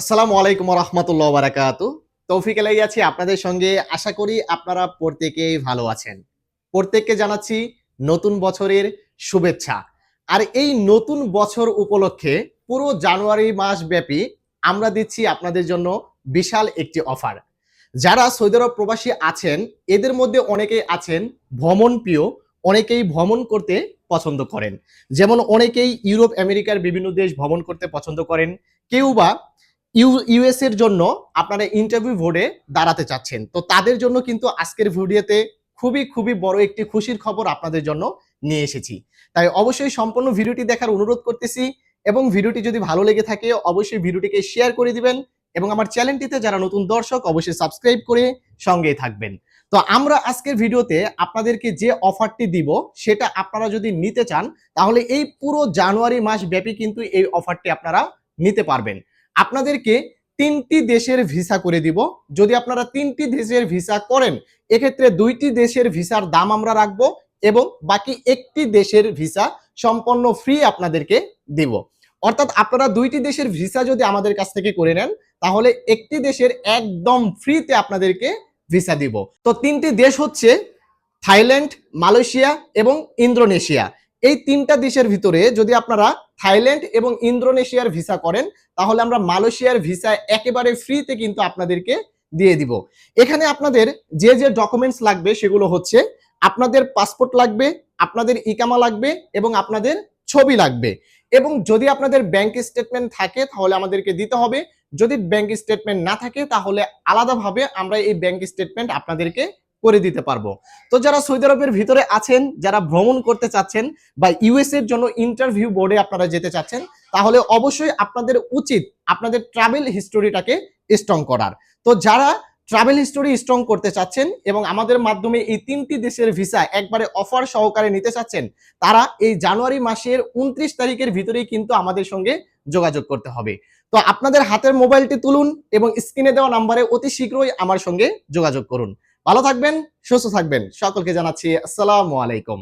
আসসালামু আলাইকুম রহমতুল্লাহ বারাকাতু তৌফিক এলাই আছি আপনাদের সঙ্গে। আশা করি আপনারা প্রত্যেকেই ভালো আছেন। প্রত্যেককে জানাচ্ছি নতুন বছরের শুভেচ্ছা। আর এই নতুন বছর উপলক্ষে পুরো জানুয়ারি মাস ব্যাপী আমরা দিচ্ছি আপনাদের জন্য বিশাল একটি অফার। যারা সৌদি আরব প্রবাসী আছেন, এদের মধ্যে অনেকেই আছেন ভ্রমণ প্রিয়, অনেকেই ভ্রমণ করতে পছন্দ করেন। যেমন অনেকেই ইউরোপ, আমেরিকার বিভিন্ন দেশ ভ্রমণ করতে পছন্দ করেন। কেউ বা ইউ ইউএস এর জন্য আপনারা ইন্টারভিউ বোর্ডে দাঁড়াতে চাচ্ছেন। তো তাদের জন্য কিন্তু আজকের ভিডিওতে খুবই খুবই বড় একটি খুশির খবর আপনাদের জন্য নিয়ে এসেছি। তাই অবশ্যই সম্পূর্ণ ভিডিওটি দেখার অনুরোধ করতেছি এবং ভিডিওটি যদি ভালো লেগে থাকে, অবশ্যই ভিডিওটিকে শেয়ার করে দিবেন এবং আমার চ্যানেলটিতে যারা নতুন দর্শক, অবশ্যই সাবস্ক্রাইব করে সঙ্গেই থাকবেন। তো আমরা আজকের ভিডিওতে আপনাদেরকে যে অফারটি দিব, সেটা আপনারা যদি নিতে চান, তাহলে এই পুরো জানুয়ারি মাস ব্যাপী কিন্তু এই অফারটি আপনারা নিতে পারবেন। আপনাদেরকে তিনটি দেশের ভিসা করে দিব। যদি আপনারা তিনটি দেশের ভিসা করেন, এক্ষেত্রে দুইটি দেশের ভিসার দাম আমরা রাখব এবং বাকি একটি দেশের ভিসা সম্পূর্ণ ফ্রি আপনাদেরকে দিব। অর্থাৎ আপনারা দুইটি দেশের ভিসা যদি আমাদের কাছ থেকে করে নেন, তাহলে একটি দেশের একদম ফ্রিতে আপনাদেরকে ভিসা দিব। তো তিনটি দেশ হচ্ছে থাইল্যান্ড, মালয়েশিয়া এবং ইন্দোনেশিয়া। এই তিনটা দেশের ভিতরে যদি আপনারা থাইল্যান্ড এবং ইন্দোনেশিয়ার ভিসা করেন, তাহলে আমরা মালয়েশিয়ার ভিসা একেবারে ফ্রিতে কিন্তু আপনাদেরকে দিয়ে দিব। এখানে আপনাদের যে যে ডকুমেন্টস লাগবে সেগুলো হচ্ছে আপনাদের পাসপোর্ট লাগবে, আপনাদের ইকামা লাগবে এবং আপনাদের ছবি লাগবে। এবং যদি আপনাদের ব্যাংক স্টেটমেন্ট থাকে, তাহলে আমাদেরকে দিতে হবে। যদি ব্যাংক স্টেটমেন্ট না থাকে, তাহলে আলাদাভাবে আমরা এই ব্যাংক স্টেটমেন্ট আপনাদেরকে করে দিতে পারব। তো যারা সৌদি আরবের ভিতরে আছেন, যারা ভ্রমণ করতে চাচ্ছেন বা ইউএস এর জন্য ইন্টারভিউ বোর্ডে আপনারা যেতে চাচ্ছেন, তাহলে অবশ্যই আপনাদের উচিত আপনাদের ট্রাভেল হিস্টোরিটাকে স্ট্রং করার। তো যারা ট্রাভেল হিস্টোরি স্ট্রং করতে চাচ্ছেন এবং আমাদের মাধ্যমে এই তিনটি দেশের ভিসা একবারে অফার সহকারে নিতে চাচ্ছেন, তারা এই জানুয়ারি মাসের উনত্রিশ তারিখের ভিতরেই কিন্তু আমাদের সঙ্গে যোগাযোগ করতে হবে। তো আপনাদের হাতের মোবাইলটি তুলুন এবং স্ক্রিনে দেওয়া নাম্বারে অতি শীঘ্রই আমার সঙ্গে যোগাযোগ করুন। ভালো থাকবেন সুস্থ থাকবেন। সকলকে জানাচ্ছি আসসালামু আলাইকুম।